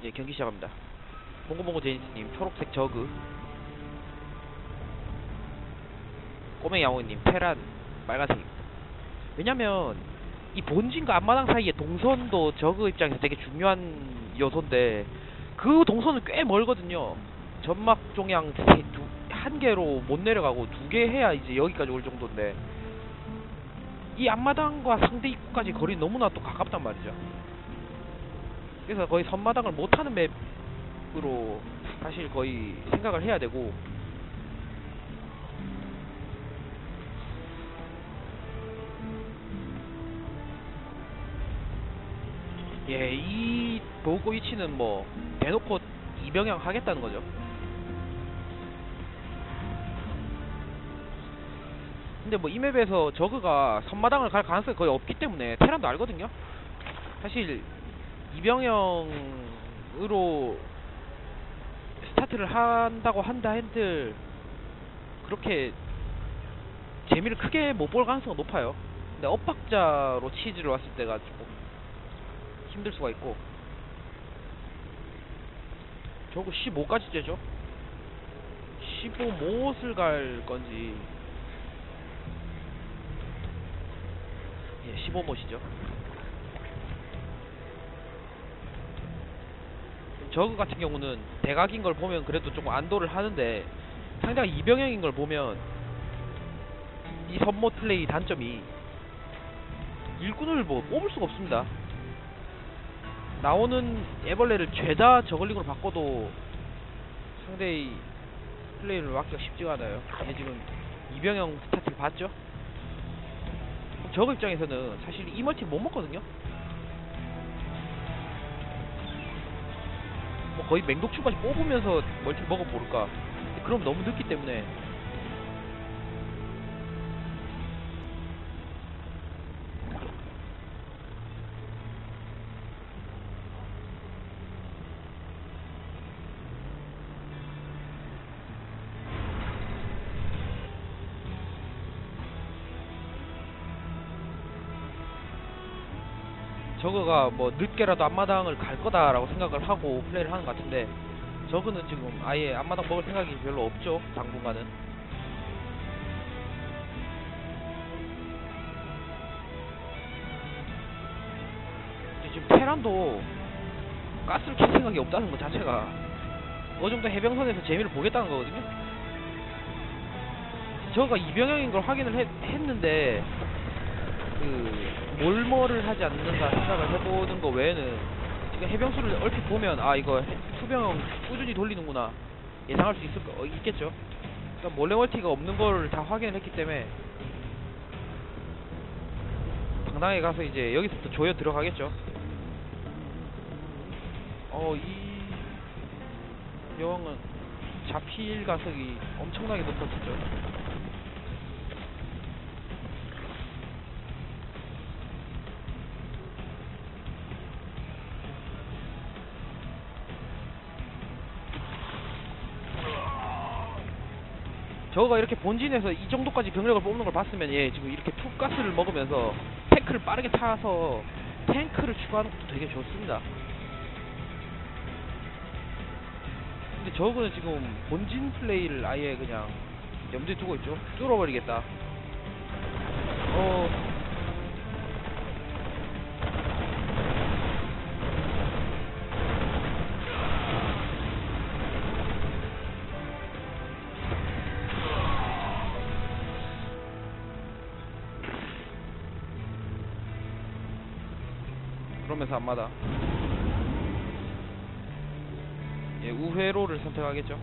이제 경기 시작합니다. 봉고봉고 제니스님 초록색 저그 꼬맹이 양호님 테란 빨간색입니다. 왜냐면 이 본진과 앞마당 사이의 동선도 저그 입장에서 되게 중요한 요소인데 그 동선은 꽤 멀거든요. 점막 종양 세- 두- 한 개로 못 내려가고 두 개 해야 이제 여기까지 올 정도인데 이 앞마당과 상대 입구까지 거리 너무나 또 가깝단 말이죠. 그래서 거의 선마당을 못하는 맵으로 사실 거의 생각을 해야 되고 예, 이 보고 위치는 뭐 대놓고 이병양 하겠다는 거죠. 근데 뭐 이 맵에서 저그가 선마당을 갈 가능성이 거의 없기 때문에 테란도 알거든요. 사실 이병영으로 스타트를 한다고 한다 한들 그렇게 재미를 크게 못 볼 가능성은 높아요. 근데 엇박자로 치즈를 왔을 때가 조금 힘들 수가 있고 저거 15까지 째죠? 15 못을 갈 건지 예, 15못이죠. 저그 같은 경우는 대각인 걸 보면 그래도 조금 안도를 하는데 상대가 이병영인 걸 보면 이 선모 플레이 단점이 일꾼을 뭐 뽑을 수가 없습니다. 나오는 애벌레를 죄다 저글링으로 바꿔도 상대의 플레이를 막기가 쉽지가 않아요. 얘 지금 이병영 스타트를 봤죠? 저그 입장에서는 사실 이 멀티 못 먹거든요. 거의 맹독충까지 뽑으면서 멀티 먹어볼까. 그럼 너무 늦기 때문에 저거가 뭐 늦게라도 앞마당을 갈 거다라고 생각을 하고 플레이를 하는 것 같은데 저거는 지금 아예 앞마당 먹을 생각이 별로 없죠 당분간은. 지금 테란도 가스를 킬 생각이 없다는 것 자체가 어느 정도 해병선에서 재미를 보겠다는 거거든요. 저가 이병영인 걸 확인을 했, 했는데 그 몰모를 하지 않는가 생각을 해보는 거 외에는 지금 해병수를 얼핏 보면 아 이거 해- 투병 꾸준히 돌리는구나 예상할 수 있을 거 어, 있겠죠. 그러니까 몰래 멀티가 없는 걸다 확인을 했기 때문에 당당하게 가서 이제 여기서부터 조여 들어가겠죠. 어 이 여왕은 잡힐 가속이 엄청나게 높았었죠. 저거가 이렇게 본진에서 이 정도까지 병력을 뽑는 걸 봤으면 얘 지금 이렇게 툭 가스를 먹으면서 탱크를 빠르게 타서 탱크를 추가하는 것도 되게 좋습니다. 근데 저거는 지금 본진 플레이를 아예 그냥 염두에 두고 있죠. 뚫어버리겠다. 어. 그러면서 앞마다 예, 우회로를 선택하겠죠.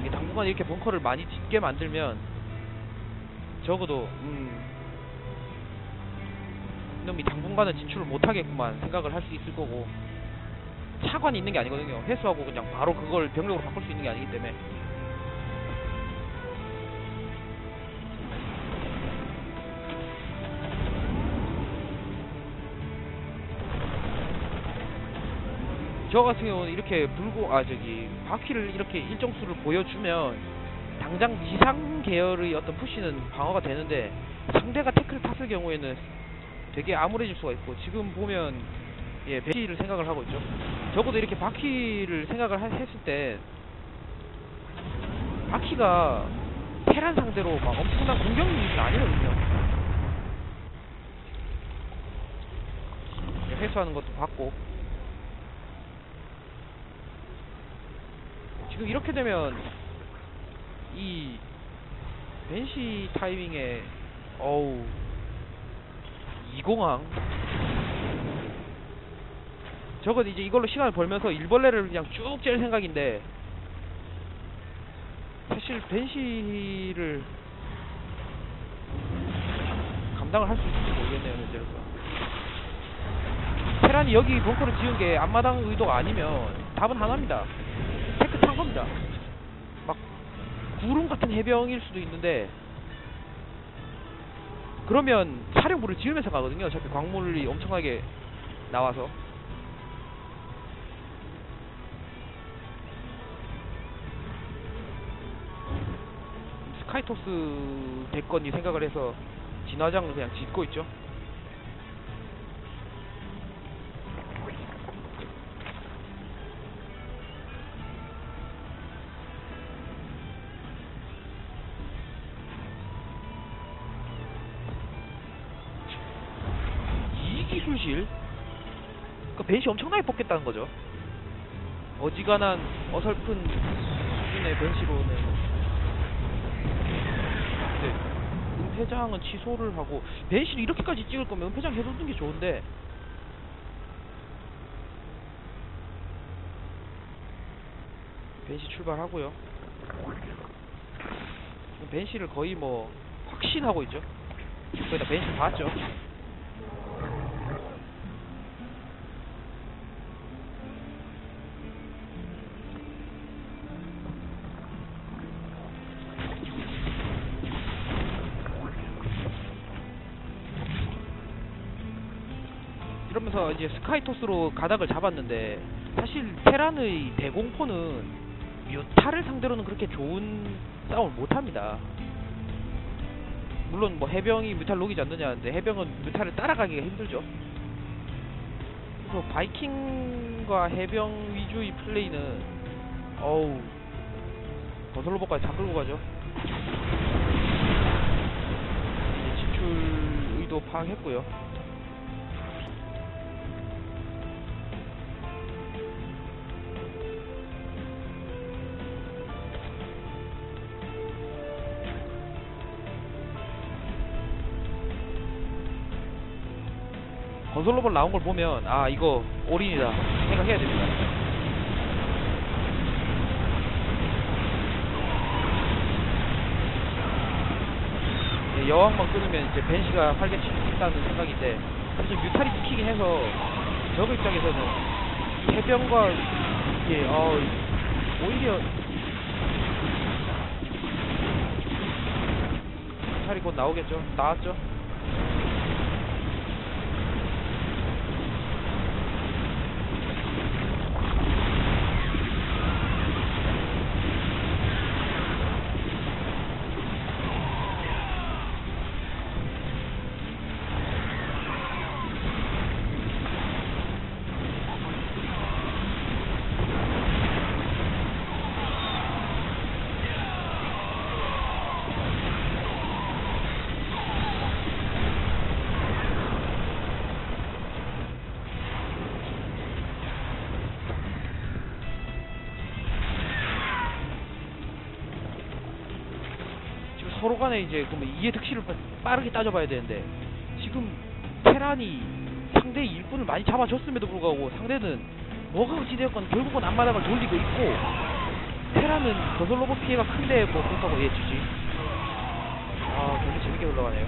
이게 당분간 이렇게 벙커를 많이 짓게 만들면 적어도 음 이놈이 당분간은 진출을 못하겠구만 생각을 할 수 있을 거고 차관이 있는 게 아니거든요. 회수하고 그냥 바로 그걸 병력으로 바꿀 수 있는 게 아니기 때문에 저 같은 경우는 이렇게 불고 아 저기 바퀴를 이렇게 일정 수를 보여주면 당장 지상 계열의 어떤 푸시는 방어가 되는데 상대가 태클을 탔을 경우에는 되게 암울해질 수가 있고 지금 보면 예 배치를 생각을 하고 있죠. 적어도 이렇게 바퀴를 생각을 하- 했을 때 바퀴가 테란 상대로 막 엄청난 공격 유닛은 아니거든요. 예, 회수하는 것도 봤고 지금 이렇게 되면 이 벤시 타이밍에 어우 이공항. 저건 이제 이걸로 시간을 벌면서 일벌레를 그냥 쭉짤 생각인데 사실 벤시를 감당을 할 수 있을지 모르겠네요 현재로서. 테란이 여기 벙커를 지은 게 앞마당 의도가 아니면 답은 하나입니다 겁니다. 막 구름 같은 해병일 수도 있는데 그러면 사령부를 지으면서 가거든요. 어차피 광물이 엄청나게 나와서. 스카이토스 됐건이 생각을 해서 진화장을 그냥 짓고 있죠 이 기술실 그 벤시 엄청나게 뽑겠다는 거죠. 어지간한 어설픈 수준의 벤시로는. 네, 은폐장은 취소를 하고 벤시를 이렇게까지 찍을 거면 은폐장 해두는 게 좋은데. 벤시 출발하고요. 벤시를 거의 뭐 확신하고 있죠. 거기다 벤시 봤죠 이러면서 이제 스카이토스로 가닥을 잡았는데 사실 테란의 대공포는 뮤타를 상대로는 그렇게 좋은 싸움을 못합니다. 물론 뭐 해병이 뮤타를 녹이지 않느냐는데 해병은 뮤타를 따라가기가 힘들죠. 그래서 바이킹과 해병 위주의 플레이는 어우 버설로버까지 다 끌고 가죠. 진출 의도 파악했고요. 건설 로봇 나온 걸 보면 아 이거 올인이다 생각해야 됩니다. 예, 여왕만 끊으면 이제 벤시가 있다는 생각인데 사실 뮤탈이 지키긴 해서 적 입장에서는 이 해병과 이게 어 오히려 뮤탈이 곧 나오겠죠. 나왔죠. 서로 간에 이제 그러면 이해 득실을 빠- 빠르게 따져봐야 되는데 지금 테란이 상대의 일꾼을 많이 잡아줬음에도 불구하고 상대는 뭐가 어찌되었건 결국은 앞마당을 돌리고 있고 테란은 거슬 로봇 피해가 큰데 뭐 그렇다고 예 지지. 아 굉장히 재밌게 올라가네요